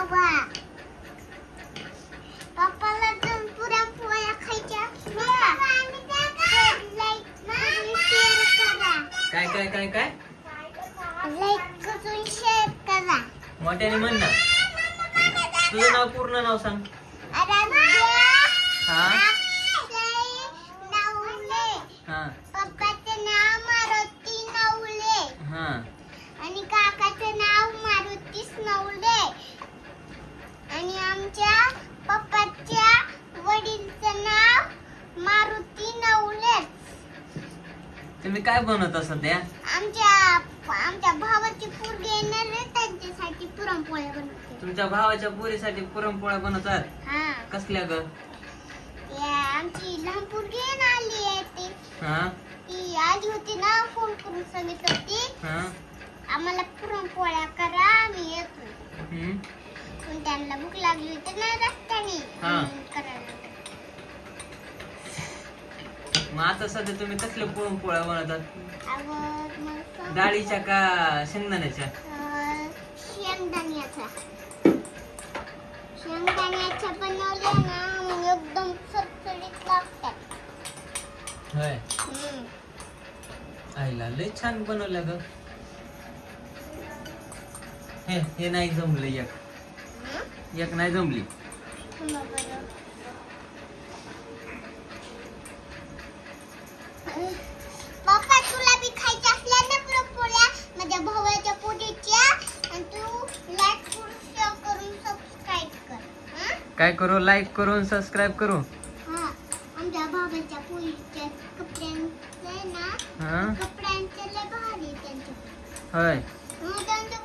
खावा पप्पाला म्हण पूर्ण नाव सांग. हा? तुम्ही काय बनवता सध्या आमच्या आमच्या भावाची पोरगी येणार आहे त्यांच्यासाठी पुरणपोळ्या बनवते. तुमच्या भावाच्या पोरीसाठी पुरणपोळ्या बनवतात? हा. कसल्या ग? या आमची लहान पोरगी आहे ना आली आहे ती. हा? ती आली होती ना फोन करून सांगितलं होती. हा? आम्हाला पुरणपोळ्या करा आम्ही येतो. हम्म. पण त्यांना भूक लागली होती ना रस्त्याने. हा. म्हणून करायला लागलं. मग आता सध्या तुम्ही कसल्या पुरणपोळ्या बनवतात अगं मग सांग. डाळीच्या का शेंगदाण्याच्या शेंगदाण्याचा शेंगदाण्याच्या बनवल्या ना मग एकदम सरसरीत लागतात होय हम्म. आईला लय छान बनवल्या ग हे हे नाही जमलं एक हं? एक नाही जमली थांबा बरं. पप्पा तुला बी खायच्या असल्या ना पुरणपोळ्या? माझ्या भावाच्या पोटीच्या आणि तू लाईक करून सबस्क्राईब कर. हं? काय करू? लाईक करून सबस्क्राईब करू? हा. आमच्या भावाच्या पोरीच्या कपड्यांचे ना कपड्यांचे लय भारी त्यांचे. होय. हं, त्यांचं